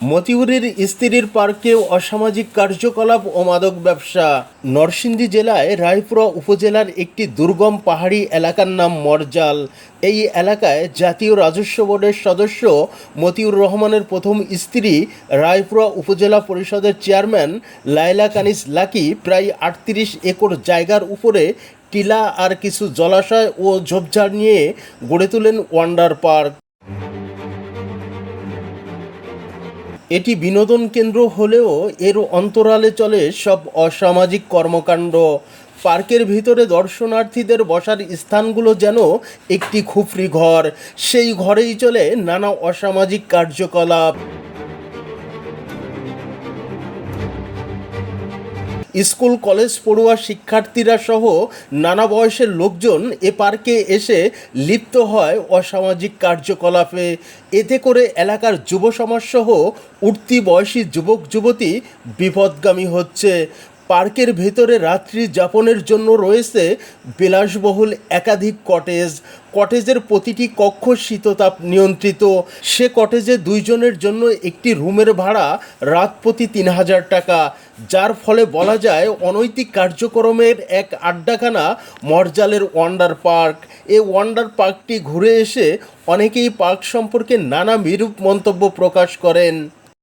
মতিউরের স্ত্রীর পার্কে অসামাজিক কার্যকলাপ ও মাদক ব্যবসা। নরসিংদী জেলায় রায়পুরা উপজেলার একটি দুর্গম পাহাড়ি এলাকার নাম মরজাল। এই এলাকায় জাতীয় রাজস্ব বোর্ডের সদস্য মতিউর রহমানের প্রথম স্ত্রী রায়পুরা উপজেলা পরিষদের চেয়ারম্যান লায়লা কানিস লাকি প্রায় আটত্রিশ একর জায়গার উপরে টিলা আর কিছু জলাশয় ও ঝোপঝাড় নিয়ে গড়ে তোলেন ওয়ান্ডার পার্ক। এটি বিনোদন কেন্দ্র হলেও এর অন্তরালে চলে সব অসামাজিক কর্মকাণ্ড। পার্কের ভিতরে দর্শনার্থীদের বসার স্থানগুলো যেন একটি খুফরি ঘর। সেই ঘরেই চলে নানা অসামাজিক কার্যকলাপ। স্কুল, কলেজ পড়ুয়া শিক্ষার্থীরা সহ নানা বয়সের লোকজন এ পার্কে এসে লিপ্ত হয় অসামাজিক কার্যকলাপে। এতে করে এলাকার যুব সমাজ সহ উঠতি বয়সী যুবক যুবতী বিপদগামী হচ্ছে। পার্কের ভেতরে রাত্রি যাপনের জন্য রয়েছে বিলাসবহুল একাধিক কটেজ। কটেজের প্রতিটি কক্ষ শীততাপ নিয়ন্ত্রিত। সে কটেজে দুইজনের জন্য একটি রুমের ভাড়া রাত প্রতি তিন হাজার টাকা। যার ফলে বলা যায়, অনৈতিক কার্যক্রমের এক আড্ডাখানা মরজালের ওয়ান্ডার পার্ক। এই ওয়ান্ডার পার্কটি ঘুরে এসে অনেকেই পার্ক সম্পর্কে নানা বিরূপ মন্তব্য প্রকাশ করেন।